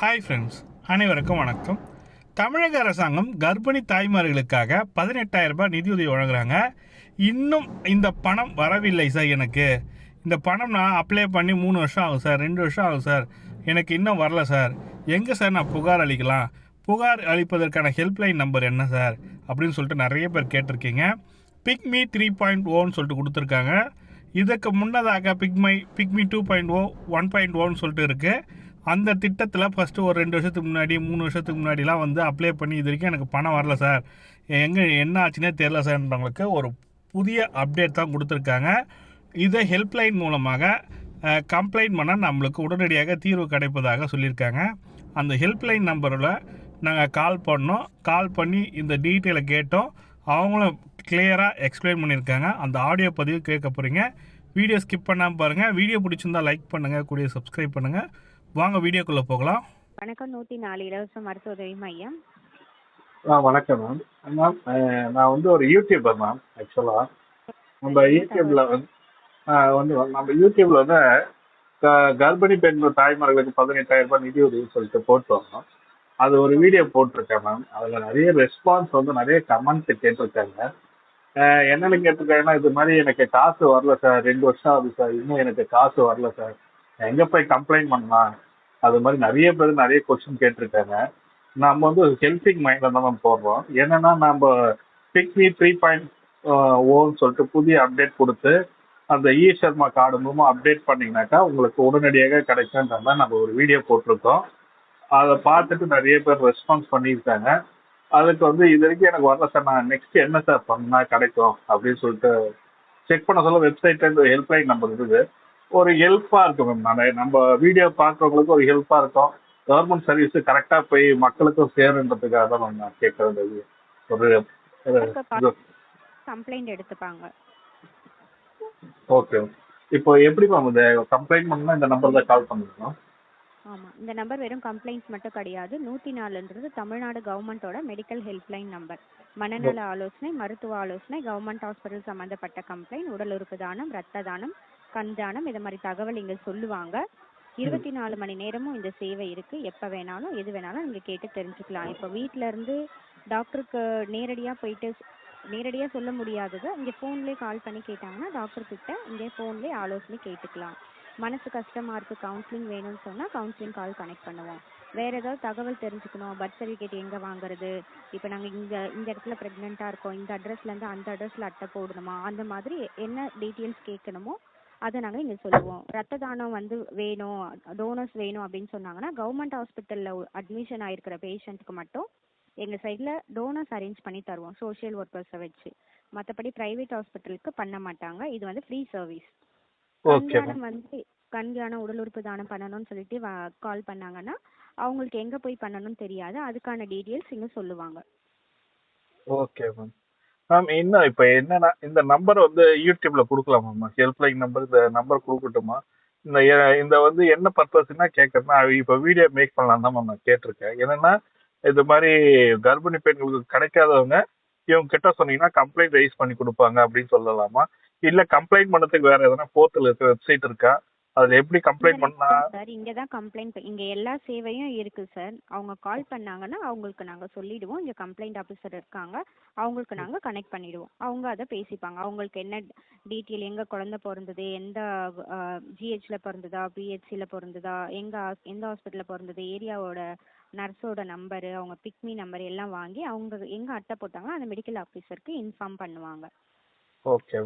Hi friends அனைவருக்கும் வணக்கம். தமிழக அரசாங்கம் கர்ப்பிணி தாய்மார்களுக்காக பதினெட்டாயிரம் ரூபாய் நிதியுதவி வழங்குறாங்க. இன்னும் இந்த பணம் வரவில்லை சார் எனக்கு. இந்த பணம் நான் அப்ளை பண்ணி மூணு வருஷம் ஆகும் சார் ரெண்டு வருஷம் ஆகும் சார் எனக்கு இன்னும் வரல சார் எங்கே சார் நான் புகார் அளிக்கலாம்? புகார் அளிப்பதற்கான ஹெல்ப்லைன் நம்பர் என்ன சார் அப்படின்னு சொல்லிட்டு நிறைய பேர் கேட்டிருக்கீங்க. பிக்மி த்ரீ பாயிண்ட் ஓன்னு சொல்லிட்டு கொடுத்துருக்காங்க. இதுக்கு முன்னதாக பிக்மை PickMe two point O one point ஓன்னு சொல்லிட்டு இருக்குது அந்த திட்டத்தில் ஃபஸ்ட்டு ஒரு ரெண்டு வருஷத்துக்கு முன்னாடி மூணு வருஷத்துக்கு முன்னாடிலாம் வந்து அப்ளை பண்ணி இது வரைக்கும் எனக்கு பணம் வரல சார். எங்கே என்ன ஆச்சுன்னே தெரில சார்ன்றவங்களுக்கு ஒரு புதிய அப்டேட் தான் கொடுத்துருக்காங்க. இதை ஹெல்ப்லைன் மூலமாக கம்ப்ளைண்ட் பண்ணால் நம்மளுக்கு உடனடியாக தீர்வு கிடைப்பதாக சொல்லியிருக்காங்க. அந்த ஹெல்ப்லைன் நம்பரில் நாங்கள் கால் பண்ணோம். கால் பண்ணி இந்த டீட்டெயிலை கேட்டோம். அவங்களும் கிளியராக எக்ஸ்பிளைன் பண்ணியிருக்காங்க. அந்த ஆடியோ பதிவு கேட்க போகிறீங்க வீடியோ ஸ்கிப் பண்ணாமல் பாருங்கள் வீடியோ பிடிச்சிருந்தா லைக் பண்ணுங்கள் கூடிய சப்ஸ்கிரைப் பண்ணுங்கள் வாங்க வீடியோக்குள்ளே போகலாம். வணக்கம் நூற்றி நாலு இலவச மருத்துவ உதவி மையம். ஆ வணக்கம் மேம் மேம் நான் வந்து ஒரு யூடியூபர் மேம் ஆக்சுவலாக நம்ம யூடியூப்ல வந்து வந்து நம்ம யூடியூப்ல வந்து க- கர்ப்பிணி பெண்கள் தாய்மார்களுக்கு பதினெட்டாயிரம் ரூபாய் நிதி உதவி சொல்லிட்டு போட்டு வந்தோம் அது ஒரு வீடியோ போட்டிருக்கேன் மேம் அதில் நிறைய ரெஸ்பான்ஸ் வந்து நிறைய கமெண்ட் கேட்டிருக்காங்க. என்னென்னு கேட்டிருக்காங்கன்னா இது மாதிரி எனக்கு காசு வரல சார் ரெண்டு வருஷம் ஆகுது சார் இன்னும் எனக்கு காசு வரல சார் எங்கே போய் கம்ப்ளைண்ட் பண்ணலாம்? அது மாதிரி நிறைய பேர் நிறைய கொஸ்டின் கேட்டிருக்காங்க. நம்ம வந்து ஒரு ஹெல்பிங் மைண்டில் தான் நம்ம போடுறோம் என்னன்னா நம்ம பிக்மி த்ரீ பாயிண்ட் ஓன்னு சொல்லிட்டு புதிய அப்டேட் கொடுத்து அந்த இ சர்மா கார்டு மூலமாக அப்டேட் பண்ணீங்கன்னாக்கா உங்களுக்கு உடனடியாக கிடைக்குன்ற மாதிரி நம்ம ஒரு வீடியோ போட்டிருக்கோம். அதை பார்த்துட்டு நிறைய பேர் ரெஸ்பான்ஸ் பண்ணியிருக்காங்க. அதுக்கு வந்து இது வரைக்கும் எனக்கு வரல சார். நான் நெக்ஸ்ட் என்ன சார் பண்ணா கிடைக்கும் அப்படின்னு சொல்லிட்டு செக் பண்ண சொல்ல வெப்சைட்ல ஹெல்ப்லைன் நம்பர் இருக்குது. ஒரு ஹெல்ப்பாக இருக்கும் மேம் நான் நம்ம வீடியோ பார்க்குறவங்களுக்கு ஒரு ஹெல்ப்பாக இருக்கும். கவர்மெண்ட் சர்வீஸ் கரெக்டாக போய் மக்களுக்கும் சேருன்றதுக்காக தான் நான் கேட்கறது. ஒரு கம்ப்ளைண்ட் எடுத்துப்பாங்க. ஓகே இப்போ எப்படி மேம் இந்த கம்ப்ளைண்ட் பண்ணா இந்த நம்பர் தான் கால் பண்ணணும் ஆமாம் இந்த நம்பர் வெறும் கம்ப்ளைண்ட்ஸ் மட்டும் கிடையாது. நூற்றி நாலுன்றது தமிழ்நாடு கவர்மெண்ட்டோட மெடிக்கல் ஹெல்ப்லைன் நம்பர் மனநல ஆலோசனை மருத்துவ ஆலோசனை கவர்மெண்ட் ஹாஸ்பிட்டல் சம்மந்தப்பட்ட கம்ப்ளைண்ட் உடல் உறுப்பு தானம் ரத்த தானம் கண் தானம் இது மாதிரி தகவல் இங்கே சொல்லுவாங்க. இருபத்தி நாலு மணி நேரமும் இந்த சேவை இருக்கு. எப்போ வேணாலும் எது வேணாலும் நீங்கள் கேட்டு தெரிஞ்சுக்கலாம். இப்போ வீட்டில இருந்து டாக்டருக்கு நேரடியாக போயிட்டு நேரடியாக சொல்ல முடியாததை. இங்கே ஃபோன்லேயே கால் பண்ணி கேட்டாங்கன்னா டாக்டர் கிட்ட இங்கே ஃபோன்லேயே ஆலோசனை கேட்டுக்கலாம். மனசு கஷ்டமா இருக்கு கவுன்சிலிங் வேணும்னு சொன்னா கவுன்சிலிங் கால் கனெக்ட் பண்ணுவோம். வேற ஏதாவது தகவல் தெரிஞ்சுக்கணும். பர்த் சர்டிஃபிகேட் எங்க வாங்குறது? இப்போ நாங்க இங்க இந்த இடத்துல பிரெக்னெண்டா இருக்கோம். இந்த அட்ரஸ்ல இருந்து அந்த அட்ரஸ்ல அட்டை போடணுமா? அந்த மாதிரி என்ன டீட்டெயில்ஸ் கேட்கணுமோ அதை நாங்க இங்க சொல்லுவோம். ரத்த தானம் வந்து வேணும் டோனர்ஸ் வேணும் அப்படின்னு சொன்னாங்கன்னா கவர்மெண்ட் ஹாஸ்பிட்டல்ல அட்மிஷன் ஆயிருக்கிற பேஷண்ட்க்கு மட்டும் எங்க சைட்ல டோனர்ஸ் அரேஞ்ச் பண்ணி தருவோம் சோஷியல் ஒர்க்கர்ஸை வச்சு. மற்றபடி பிரைவேட் ஹாஸ்பிட்டலுக்கு பண்ண மாட்டாங்க. இது வந்து ஃப்ரீ சர்வீஸ் கண்தானம் வந்து கண்தானம் உடல் உறுப்பு தானம் பண்ணணும்னு சொல்லிட்டு கால் பண்ணாங்கன்னா அவங்களுக்கு எங்க போய் பண்ணணும்னு தெரியாது. அதுக்கான டீட்டெயில்ஸ் இங்க சொல்லுவாங்க. ஓகே மேம் மேம் இன்னும் இப்போ என்னன்னா இந்த நம்பர் வந்து யூடியூப்ல கொடுக்கலாமா மேம் ஹெல்ப்லைன் நம்பர் இந்த நம்பர் கொடுக்கட்டுமா? இந்த இந்த வந்து என்ன பர்பஸ்னா கேட்கறேன்னா இப்போ வீடியோ மேக் பண்ணலாம் தான் மேம் நான் கேட்டிருக்கேன். என்னன்னா இது மாதிரி கர்ப்பிணி பெண்களுக்கு கிடைக்காதவங்க இவங்க கிட்ட சொன்னீங்கன்னா கம்ப்ளைண்ட் ரைஸ் பண்ணி கொடுப்பாங்க அப்படின்னு சொல்லலாமா? இல்ல கம்ப்ளைண்ட் பண்ணதுக்கு வேற எதனா போர்ட்டல் இருக்க வெப்சைட் இருக்கா? அதுல எப்படி கம்ப்ளைண்ட் பண்ணா? சார் இங்க தான் கம்ப்ளைண்ட் இங்க எல்லா சேவையும் இருக்கு சார் அவங்க கால் பண்ணாங்கன்னா அவங்களுக்கு நாங்க சொல்லிடுவோம். இங்க கம்ப்ளைண்ட் ஆபீசர் இருக்காங்க. அவங்களுக்கு நாங்க கனெக்ட் பண்ணிடுவோம். அவங்க அதை பேசிப்பாங்க. அவங்களுக்கு என்ன டீட்டெயில் எங்க குழந்தை பிறந்தது எந்த ஜிஹெச்ல பிறந்ததா பிஹெச்சில பிறந்ததா எங்க எந்த ஹாஸ்பிட்டல்ல பிறந்தது ஏரியாவோட நர்ஸோட நம்பரு அவங்க பிக்மி நம்பர் எல்லாம் வாங்கி அவங்க எங்க அட்டை போட்டாங்களோ அந்த மெடிக்கல் ஆஃபீஸருக்கு இன்ஃபார்ம் பண்ணுவாங்க. ஓகே